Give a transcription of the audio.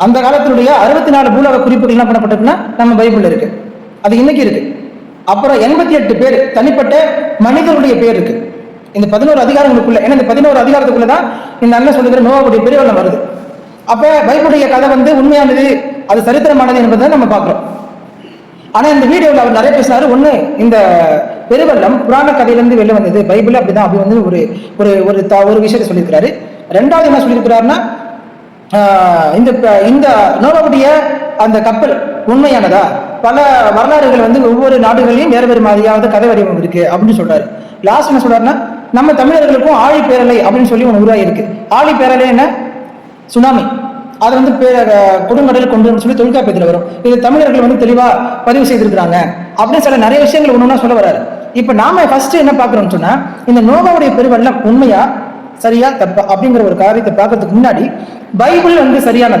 அந்த காலத்தினுடைய அறுபத்தி நாலு பூலக குறிப்புகள் என்ன பண்ணப்பட்டிருக்குன்னா நம்ம பைபிள் இருக்கு. அது இன்னைக்கு இருக்கு. அப்புறம் எண்பத்தி எட்டு பேர் தனிப்பட்ட மனிதருடைய பேர் இருக்கு. இந்த பதினோரு அதிகாரங்களுக்குள்ள ஏன்னா இந்த பதினோரு அதிகாரத்துக்குள்ள தான் இந்த அண்ணன் சொல்லுகிற நோவாவுடைய பெரியவர்கள் வருது. அப்ப பைபிளுடைய கதை வந்து உண்மையானது அது சரித்திரமானது என்பதை நம்ம பார்க்கிறோம். ஆனா இந்த வீடியோவில் அவர் நிறைய பேசினாரு. ஒண்ணு இந்த பெருவெள்ளம் புராண கதையிலிருந்து வெளில வந்தது. பைபிள் அப்படிதான் அப்படி வந்து ஒரு ஒரு ஒரு த- ஒரு விஷயத்தை சொல்லியிருக்கிறாரு. ரெண்டாவது என்ன சொல்லியிருக்கிறாருன்னா இந்த இந்த நோவாவுடைய அந்த கப்பல் உண்மையானதா? பல வரலாறுகள் வந்து ஒவ்வொரு நாடுகளையும் வேறு வேறு மாதிரியாவது கதை வடிவம் இருக்கு அப்படின்னு சொல்றாரு. லாஸ்ட் என்ன சொல்றாருன்னா நம்ம தமிழர்களுக்கும் ஆழி பேரலை அப்படின்னு சொல்லி ஒன்று உருவாயிருக்கு ஆழி பேரலை என்ன? சுனாமி. அது வந்து பே- கொடுங்கடல் கொண்டு வந்து சொல்லி தொல்காப்பியத்தில் வரும். இது தமிழர்கள் வந்து தெளிவாக பதிவு செய்திருக்கிறாங்க அப்படின்னு சில நிறைய விஷயங்கள் ஒன்று ஒன்றா சொல்ல வராரு இப்போ நாம ஃபர்ஸ்ட் என்ன பார்க்குறோம்னு சொன்னால் இந்த நோவாவுடைய பெருவெள்ளம் உண்மையா? சரியா தப்பா அப்படிங்கிற ஒரு காரியத்தை பார்க்கறதுக்கு முன்னாடி பைபிள் வந்து சரியானதா?